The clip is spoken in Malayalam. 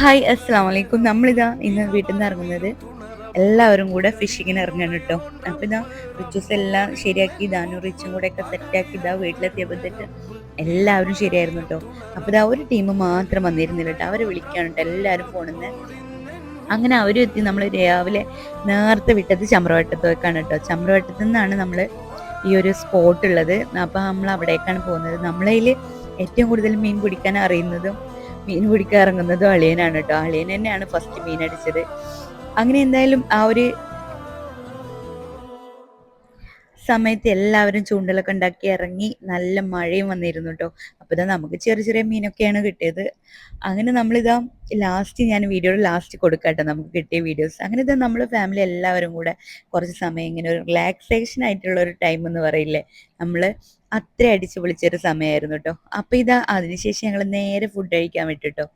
ഹായ് അസ്സാം വലൈക്കും നമ്മളിതാ ഇന്ന് വീട്ടിൽ നിന്ന് ഇറങ്ങുന്നത് എല്ലാവരും കൂടെ ഫിഷിങ്ങിന് ഇറങ്ങണം കേട്ടോ അപ്പം ഇതാ റിച്ചൂസ് എല്ലാം ശരിയാക്കി ഇതാനും റിച്ചും കൂടെ ഒക്കെ സെറ്റാക്കി ഇതാ വീട്ടിലെത്തിയപ്പോഴത്തേക്ക് എല്ലാവരും ശരിയായിരുന്നു കേട്ടോ അപ്പോൾ ഇതാ ഒരു ടീം മാത്രം വന്നിരുന്നില്ല കേട്ടോ അവരെ വിളിക്കാണ് കേട്ടോ എല്ലാവരും ഫോണിൽ നിന്ന് അങ്ങനെ അവരും എത്തി നമ്മൾ രാവിലെ നേരത്തെ വിട്ടത് ചമ്രവട്ടത്തേക്കാണ് കേട്ടോ ചമ്രവട്ടത്തു നിന്നാണ് നമ്മൾ ഈ ഒരു സ്പോട്ട് ഉള്ളത്. അപ്പം നമ്മൾ അവിടേക്കാണ് പോകുന്നത്. നമ്മളതിൽ ഏറ്റവും കൂടുതൽ മീൻ പിടിക്കാൻ അറിയുന്നതും മീൻ പിടിക്കാൻ ഇറങ്ങുന്നതും അളിയനാണ് കേട്ടോ. അളിയൻ തന്നെയാണ് ഫസ്റ്റ് മീൻ അടിച്ചത്. അങ്ങനെ എന്തായാലും ആ ഒരു സമയത്ത് എല്ലാവരും ചൂണ്ടലൊക്കെ ഉണ്ടാക്കി ഇറങ്ങി നല്ല മഴയും വന്നിരുന്നു കേട്ടോ അപ്പോൾ ഇതാ നമുക്ക് ചെറിയ ചെറിയ മീനൊക്കെയാണ് കിട്ടിയത്. അങ്ങനെ നമ്മളിതാ ലാസ്റ്റ് ഞാൻ വീഡിയോയുടെ ലാസ്റ്റ് കൊടുക്കട്ടെ. നമുക്ക് കിട്ടിയ വീഡിയോസ് അങ്ങനെ ഇതാ നമ്മൾ ഫാമിലി എല്ലാവരും കൂടെ കുറച്ച് സമയം ഇങ്ങനെ ഒരു റിലാക്സേഷൻ ആയിട്ടുള്ള ഒരു ടൈം എന്ന് പറയില്ലേ? നമ്മൾ അത്ര അടിച്ചു പൊളിച്ചൊരു സമയമായിരുന്നു കേട്ടോ അപ്പോൾ ഇതാ അതിനുശേഷം ഞങ്ങൾ നേരെ ഫുഡ് കഴിക്കാൻ വിട്ടു കേട്ടോ